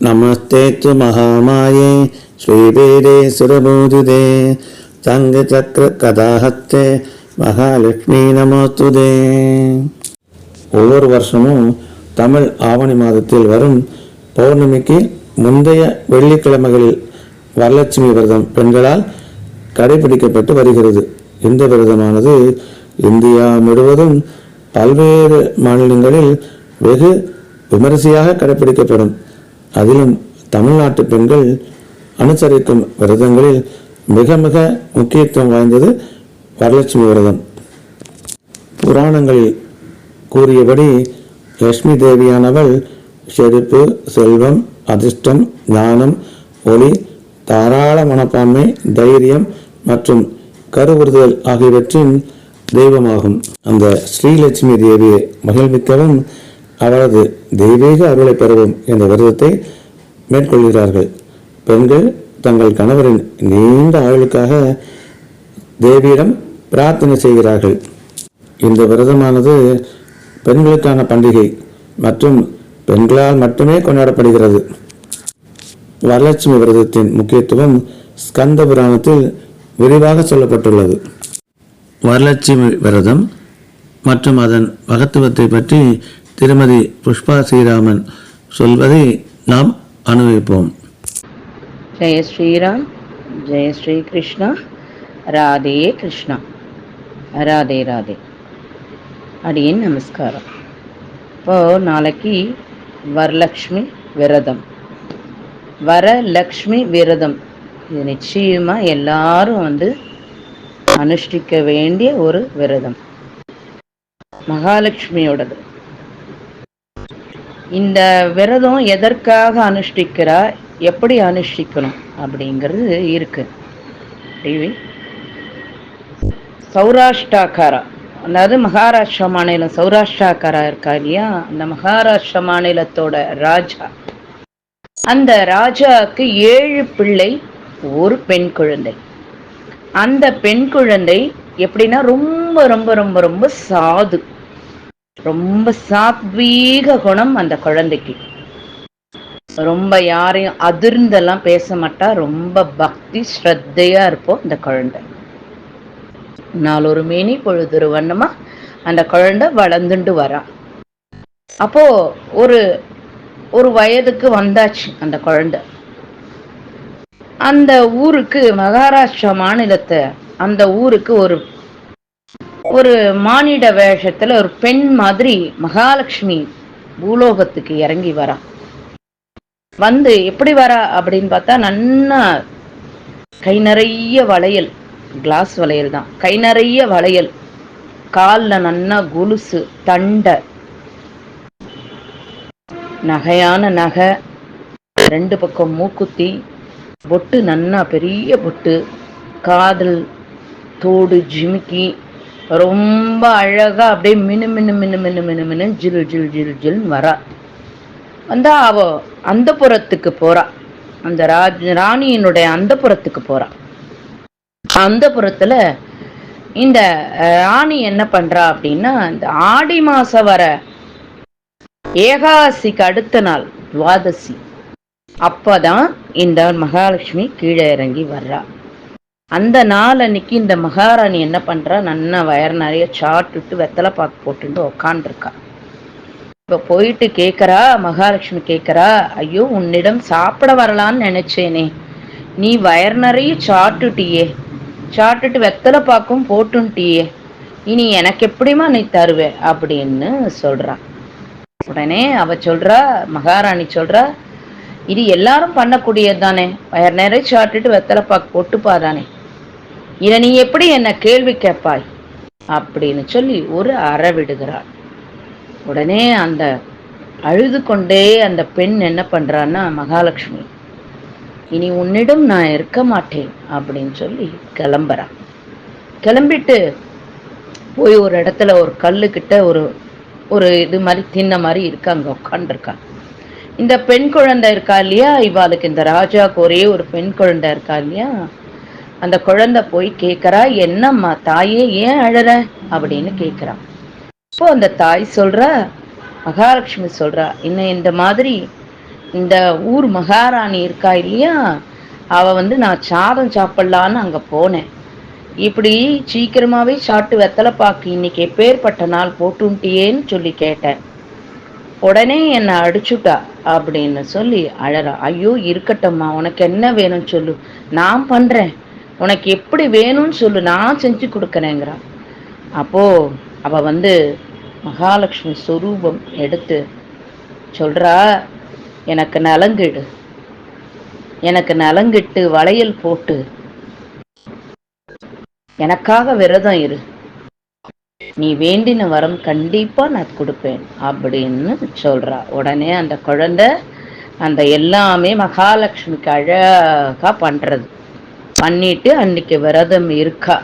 नमस्ते तु महामाये श्रीवेदे सुरबोधुदे சங்கச்சக்கரகதாஹத்தே மகாலட்சுமி நமோத்துதே ஒவ்வொரு வருஷமும் தமிழ் ஆவணி மாதத்தில் வரும் பௌர்ணமிக்கு முந்தைய வெள்ளிக்கிழமைகளில் வரலட்சுமி விரதம் பெண்களால் கடைபிடிக்கப்பட்டு வருகிறது இந்த விரதமானது இந்தியா முழுவதும் பல்வேறு மாநிலங்களில் வெகு விமரிசையாக கடைபிடிக்கப்படும் அதிலும் தமிழ்நாட்டு பெண்கள் அனுசரிக்கும் விரதங்களில் மிக மிக முக்கியத்துவம் வாய்ந்தது வரலட்சுமி விரதம். புராணங்களில் கூறியபடி லட்சுமி தேவியானவள் செழிப்பு செல்வம் அதிர்ஷ்டம் ஞானம் ஒளி தாராள மனப்பான்மை தைரியம் மற்றும் கருவுறுதல் ஆகியவற்றின் தெய்வமாகும். அந்த ஸ்ரீலட்சுமி தேவியை மகிழ்விக்கவும் அவரது தெய்வீக அருளை பெறவும் என்ற விரதத்தை மேற்கொள்கிறார்கள். பெண்கள் தங்கள் கணவரின் நீண்ட ஆயுளுக்காக தேவியிடம் பிரார்த்தனை செய்கிறார்கள். இந்த விரதமானது பெண்களுக்கான பண்டிகை மற்றும் பெண்களால் மட்டுமே கொண்டாடப்படுகிறது. வரலட்சுமி விரதத்தின் முக்கியத்துவம் ஸ்கந்த புராணத்தில் விரிவாக சொல்லப்பட்டுள்ளது. வரலட்சுமி விரதம் மற்றும் அதன் மகத்துவத்தை பற்றி திருமதி புஷ்பா ஸ்ரீராமன் சொல்வதை நாம் அனுபவிப்போம். ஜெய ஸ்ரீராம் ஜெய ஸ்ரீ கிருஷ்ணா ராதே கிருஷ்ணா. ராதே ராதே. அடியின் நமஸ்காரம். இப்போ நாளைக்கு வரலக்ஷ்மி விரதம். வரலக்ஷ்மி விரதம். இது நிச்சயமாக எல்லாரும் வந்து அனுஷ்டிக்க வேண்டிய ஒரு விரதம். மகாலட்சுமியோடது. இந்த விரதம் எதற்காக அனுஷ்டிக்கிறா? எப்படி அனுஷ்டிக்கணும் அப்படிங்கிறது இருக்கு. டிவி. சௌராஷ்டிராக்காரா அதாவது மகாராஷ்டிரா மாநிலம் சௌராஷ்டிராக்காரா இருக்கா இல்லையா? அந்த மகாராஷ்டிரா மாநிலத்தோட ராஜா. அந்த ராஜாவுக்கு ஏழு பிள்ளை ஒரு பெண் குழந்தை. அந்த பெண் குழந்தை எப்படின்னா ரொம்ப ரொம்ப ரொம்ப ரொம்ப சாது. ரொம்ப சாத்வீக குணம் அந்த குழந்தைக்கு. ரொம்ப யாரையும் அதிர்ந்தெல்லாம் பேச மாட்டா. ரொம்ப பக்தி ஸ்ரத்தையா இருப்போம் இந்த குழந்தை. நாள் ஒரு மேனி பொழுது வண்ணமா அந்த குழந்தை வளர்ந்துண்டு வரா. அப்போ ஒரு ஒரு வயதுக்கு வந்தாச்சு அந்த குழந்தை. அந்த ஊருக்கு மகாராஷ்டிரா மாநிலத்தை அந்த ஊருக்கு ஒரு ஒரு மானிட வேஷத்துல ஒரு பெண் மாதிரி மகாலட்சுமி பூலோகத்துக்கு இறங்கி வரா. வந்து எப்படி வரா அப்படின்னு பார்த்தா நன்னா கை நிறைய வளையல் கிளாஸ் வளையல் தான். கை நிறைய வளையல் காலில் நன்னா கொலுசு தண்டை நகையான நகை ரெண்டு பக்கம் மூக்குத்தி பொட்டு நன்னா பெரிய பொட்டு காதல் தோடு ஜிமிக்கி ரொம்ப அழகா அப்படியே மினு மினு மினு மினு மினு மினு ஜில் ஜில் ஜில் ஜில்னு வரா. வந்தா அவ அந்த புறத்துக்கு போறா. அந்த ராஜ் ராணியினுடைய அந்த புறத்துக்கு போறா. அந்த புறத்துல இந்த ராணி என்ன பண்றா அப்படின்னா இந்த ஆடி மாசம் வர ஏகாசிக்கு அடுத்த நாள் துவாதசி. அப்பதான் இந்த மகாலட்சுமி கீழே இறங்கி வர்றா. அந்த நாள் அன்னைக்கு இந்த மகாராணி என்ன பண்றா? நன்னா வயர் நிறைய சாப்பிட்டுட்டு வெத்தலை பாக்கு போட்டுட்டு உக்காண்டிருக்கா இப்போ போயிட்டு கேட்குறா மகாலட்சுமி கேட்குறா ஐயோ உன்னிடம் சாப்பிட வரலான்னு நினைச்சேனே. நீ வயர் நிறைய சாப்பிட்டுட்டியே சாப்பிட்டுட்டு வெத்தலை பாக்கும் போட்டுன்ட்டியே. இனி எனக்கு எப்படிமா நீ தருவே? அப்படின்னு சொல்றா. உடனே அவ சொல்றா மகாராணி சொல்றா இது எல்லாரும் பண்ணக்கூடியது தானே. வயர் நிறைய சாப்பிட்டுட்டு வெத்தலை பாக்கு போட்டுப்பா தானே இதை நீ எப்படி என்ன கேள்வி கேட்பாய்? அப்படின்னு சொல்லி ஒரு அறவிடுகிறாள் உடனே அந்த அழுது கொண்டே அந்த பெண் என்ன பண்றான்னா மகாலட்சுமி இனி உன்னிடம் நான் இருக்க மாட்டேன் அப்படின்னு சொல்லி கிளம்புறா கிளம்பிட்டு போய் ஒரு இடத்துல ஒரு கல்லுக்கிட்ட ஒரு ஒரு இது மாதிரி தின்ன மாதிரி இருக்கு அங்கே உட்காந்துருக்கா இந்த பெண் குழந்தை இருக்கா இல்லையா? இவாளுக்கு இந்த ராஜாவுக்கு ஒரே ஒரு பெண் குழந்தை இருக்கா இல்லையா? அந்த குழந்தை போய் கேட்குறா என்னம்மா தாயே ஏன் அழற? அப்படின்னு கேட்குறா இப்போ அந்த தாய் சொல்றா மகாலட்சுமி சொல்றா இன்னும் இந்த மாதிரி இந்த ஊர் மகாராணி இருக்கா இல்லையா? அவ வந்து நான் சாதம் சாப்பிடலான்னு அங்க போனேன். இப்படி சீக்கிரமாவே சாப்பிட்டு வெத்தலை பாக்கு இன்னைக்கு எப்பேற்பட்ட நாள் போட்டுட்டியேன்னு சொல்லி கேட்டேன். உடனே என்னை அடிச்சுட்டா அப்படின்னு சொல்லி அழறா. ஐயோ இருக்கட்டும்மா உனக்கு என்ன வேணும்னு சொல்லு. நான் பண்றேன். உனக்கு எப்படி வேணும்னு சொல்லு நான் செஞ்சு கொடுக்குறேங்கிறான். அப்போ அவ வந்து மகாலட்சுமி ஸ்வரூபம் எடுத்து சொல்றா எனக்கு நலங்கிடு. எனக்கு நலங்கிட்டு வளையல் போட்டு. எனக்காக விரதம் இரு. நீ வேண்டின வரம் கண்டிப்பா நான் கொடுப்பேன் அப்படின்னு சொல்றா. உடனே அந்த குழந்தை அந்த எல்லாமே மகாலட்சுமிக்கு அழகா பண்றது. பண்ணிட்டு அன்னைக்கு விரதம் இருக்கா.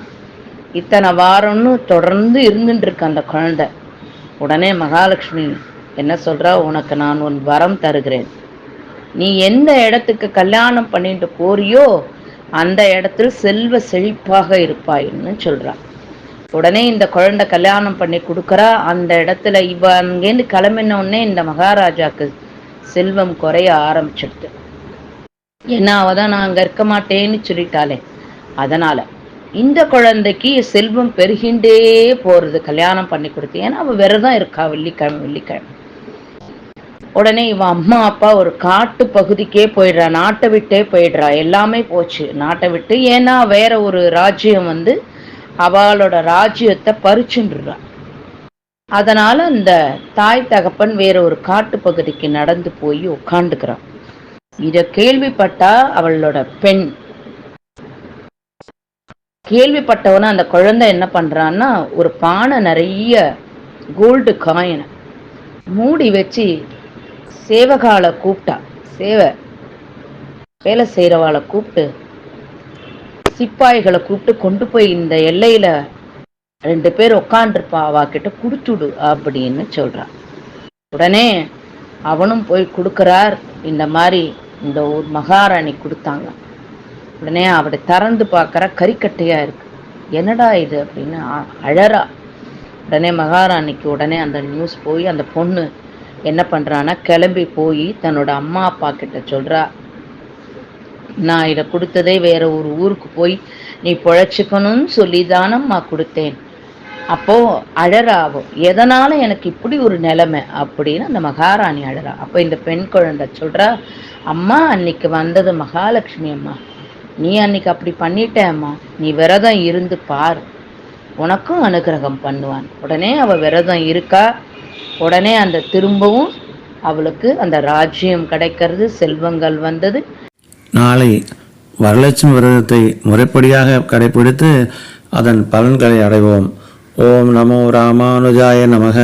இத்தனை வாரம்னு தொடர்ந்து இருந்துட்டு இருக்க அந்த குழந்தை. உடனே மகாலட்சுமி என்ன சொல்றா? உனக்கு நான் உன் வரம் தருகிறேன். நீ எந்த இடத்துக்கு கல்யாணம் பண்ணிட்டு போறியோ அந்த இடத்துல செல்வ செழிப்பாக இருப்பாயின்னு சொல்றா. உடனே இந்த குழந்தை கல்யாணம் பண்ணி கொடுக்குறா. அந்த இடத்துல இவ அங்கேருந்து கிளம்பின உடனே இந்த மகாராஜாக்கு செல்வம் குறைய ஆரம்பிச்சிடுது. ஏன்னா அவ தான் நான் அங்க இருக்க மாட்டேன்னு சொல்லிட்டாளே. அதனால இந்த குழந்தைக்கு செல்வம் பெருகின்றே போறது கல்யாணம் பண்ணி கொடுத்து. ஏன்னா அவ விரதம் இருக்கா வெள்ளிக்கிழமை வெள்ளிக்கிழமை. உடனே இவன் அம்மா அப்பா ஒரு காட்டு பகுதிக்கே போயிடுறா நாட்டை விட்டே போயிடுறா. எல்லாமே போச்சு நாட்டை விட்டு. ஏன்னா வேற ஒரு ராஜ்யம் வந்து அவளோட ராஜ்யத்தை பறிச்சுடுறா அதனால அந்த தாய் தகப்பன் வேற ஒரு காட்டு பகுதிக்கு நடந்து போய் உட்காந்துக்கிறான் இதை கேள்விப்பட்டா அவளோட பெண். கேள்விப்பட்டவன அந்த குழந்தை என்ன பண்றான்னா ஒரு பானை நிறைய கோல்டு காயினை மூடி வச்சு சேவகால கூப்பிட்டா. சேவை வேலை செய்கிறவாளை கூப்பிட்டு சிப்பாய்களை கூப்பிட்டு கொண்டு போய் இந்த எல்லையில ரெண்டு பேர் உக்காண்டிருப்பா அவ கிட்ட கொடுத்துடு அப்படின்னு சொல்றான் உடனே அவனும் போய் கொடுக்குறார் இந்த மாதிரி இந்த ஊர் மகாராணி கொடுத்தாங்க. உடனே அவளை திறந்து பார்க்குற கறிக்கட்டையாக இருக்கு. என்னடா இது அப்படின்னு அ- அழறா. உடனே மகாராணிக்கு உடனே அந்த நியூஸ் போய் அந்த பொண்ணு என்ன பண்ணுறான்னா கிளம்பி போய் தன்னோட அம்மா அப்பா கிட்ட சொல்கிறா நான் இதை கொடுத்ததே வேற ஒரு ஊருக்கு போய் நீ பொழைச்சிக்கணும்னு சொல்லி தானம்மா கொடுத்தேன். அப்போது அழறாகும் எதனால் எனக்கு இப்படி ஒரு நிலைமை? அப்படின்னு அந்த மகாராணி அழறா. அப்போ இந்த பெண் குழந்தை சொல்கிறா அம்மா அன்னைக்கு வந்தது மகாலட்சுமி அம்மா. நீ அன்னைக்கு அப்படி பண்ணிட்டேம்மா நீ விரதம் இருந்து பார். உனக்கும் அனுகிரகம் பண்ணுவான். உடனே அவள் விரதம் இருக்கா? உடனே அந்த திரும்பவும் அவளுக்கு அந்த ராஜ்யம் கிடைக்கிறது செல்வங்கள் வந்தது. நாளை வரலட்சுமி விரதத்தை முறைப்படியாக கடைபிடித்து அதன் பலன்களை அடைவோம். ஓம் நமோ ராமானுஜாய நமக